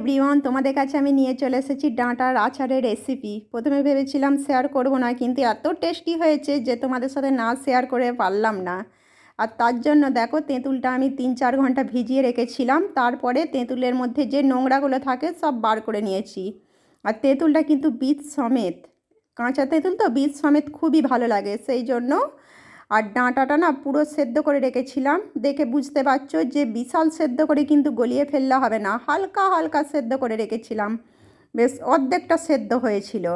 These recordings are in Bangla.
এভরিওয়ান তোমাদের কাছে আমি নিয়ে চলে এসেছি ডাঁটার আচারের রেসিপি প্রথমে ভেবেছিলাম শেয়ার করব না, কিন্তু এত টেস্টি হয়েছে যে তোমাদের সাথে না শেয়ার করে পারলাম না। আর তার জন্য দেখো, তেঁতুলটা আমি তিন চার ঘণ্টা ভিজিয়ে রেখেছিলাম, তারপরে তেঁতুলের মধ্যে যে নোংরাগুলো থাকে সব বার করে নিয়েছি। আর তেঁতুলটা কিন্তু বীজ সমেত, কাঁচা তেঁতুল তো বীজ সমেত খুবই ভালো লাগে, সেই জন্য আর ডাঁটাটা না পুরো সেদ্ধ করে রেখেছিলাম। দেখে বুঝতে পারছ যে বিশাল সেদ্ধ করে কিন্তু গলিয়ে ফেললে হবে না। হালকা হালকা সেদ্ধ করে রেখেছিলাম। বেশ অর্ধেকটা সেদ্ধ হয়েছিল।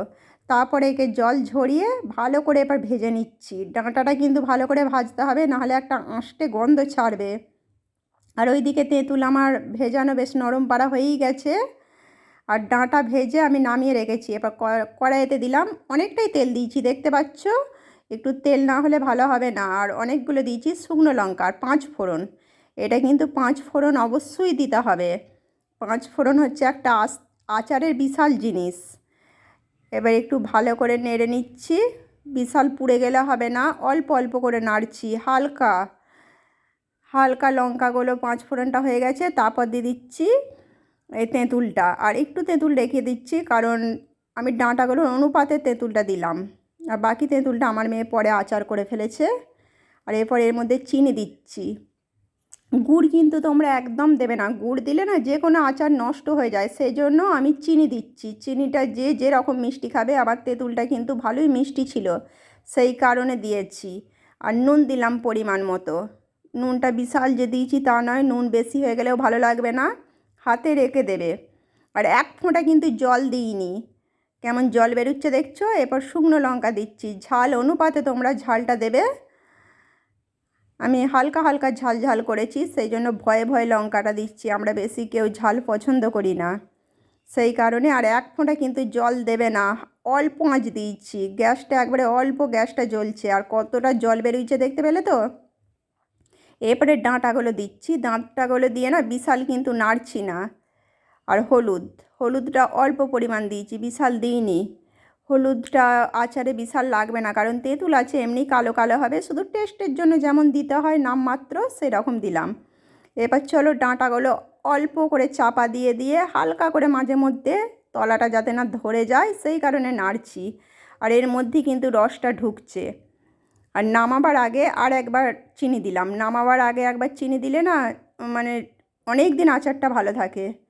তারপরে একে জল ঝরিয়ে ভালো করে এবার ভেজে নিচ্ছি। ডাঁটাটা কিন্তু ভালো করে ভাজতে হবে, নাহলে একটা আঁশটে গন্ধ ছাড়বে। আর ওইদিকে তেঁতুল আমার ভেজানো বেশ নরম পাড়া হয়েই গেছে। আর ডাঁটা ভেজে আমি নামিয়ে রেখেছি। এবার কড়াইতে দিলাম অনেকটাই তেল দিয়েছি, দেখতে পাচ্ছ? একটু তেল না হলে ভালো হবে না। আর অনেকগুলো দিয়েছি শুকনো লঙ্কা আর পাঁচ ফোড়ন। এটা কিন্তু পাঁচ ফোড়ন অবশ্যই দিতে হবে। পাঁচ ফোড়ন হচ্ছে একটা আচারের বিশাল জিনিস। এবার একটু ভালো করে নেড়ে নিচ্ছি। বিশাল পুড়ে গেলে হবে না। অল্প অল্প করে নাড়ছি। হালকা হালকা লঙ্কাগুলো পাঁচ ফোড়নটা হয়ে গেছে। তারপর দিয়ে দিচ্ছি এই তেঁতুলটা। আর একটু তেঁতুল রেখে দিচ্ছি কারণ আমি ডাঁটাগুলোর অনুপাতে তেঁতুলটা দিলাম। আর বাকি তেঁতুলটা আমার মেয়ে পরে আচার করে ফেলেছে। আর এরপর এর মধ্যে চিনি দিচ্ছি। গুড় কিন্তু তোমরা একদম দেবে না। গুড় দিলে না যে কোনো আচার নষ্ট হয়ে যায়। সেই জন্য আমি চিনি দিচ্ছি। চিনিটা যে যেরকম মিষ্টি খাবে, আবার তেঁতুলটা কিন্তু ভালোই মিষ্টি ছিল। সেই কারণে দিয়েছি। আর নুন দিলাম পরিমাণ মতো। নুনটা বিশাল যে দিয়েছি তা নয়, নুন বেশি হয়ে গেলেও ভালো লাগবে না। হাতে রেখে দেবে। আর এক ফোঁটা কিন্তু জল দিইনি। কেমন জল বেরোচ্ছে দেখছ? এরপর শুকনো লঙ্কা দিচ্ছি। ঝাল অনুপাতে তোমরা ঝালটা দেবে। আমি হালকা হালকা ঝাল ঝাল করেছি, সেই জন্য ভয়ে ভয়ে লঙ্কাটা দিচ্ছি। আমরা বেশি কেউ ঝাল পছন্দ করি না। সেই কারণে আর এক ফোঁটা কিন্তু জল দেবে না। অল্প আঁচ দিচ্ছি। গ্যাসটা একবারে অল্প গ্যাসটা জ্বলছে। আর কতটা জল বেরোচ্ছে দেখতে পেলে তো? এরপরে ডাঁটাগুলো দিচ্ছি। ডাঁটাগুলো দিয়ে না বিশাল কিন্তু নাড়ছি না। আর হলুদ। হলুদটা অল্প পরিমাণ দিয়েছি, বিশাল দিইনি। হলুদটা আচারে বিশাল লাগবে না, কারণ তেঁতুল আছে, এমনি কালো কালো হবে। শুধু টেস্টের জন্য যেমন দিতে হয় নামমাত্র সেরকম দিলাম। এবার চলো ডাঁটাগুলো অল্প করে চাপা দিয়ে দিয়ে হালকা করে মাঝে মধ্যে তলাটা যাতে না ধরে যায়, সেই কারণে নাড়ছি। আর এর মধ্যে কিন্তু রসটা ঢুকছে। আর নামাবার আগে আর একবার চিনি দিলাম। নামাবার আগে একবার চিনি দিলে না মানে অনেক দিন আচারটা ভালো থাকে।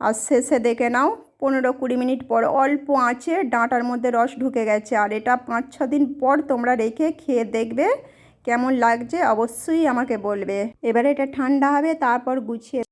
আর শেষে দেখে নাও, পনেরো কুড়ি মিনিট পর অল্প আঁচে ডাঁটার মধ্যে রস ঢুকে গেছে। আর এটা পাঁচ ছ দিন পর তোমরা রেখে খেয়ে দেখবে কেমন লাগছে, অবশ্যই আমাকে বলবে। এবারে এটা ঠান্ডা হবে, তারপর গুছিয়ে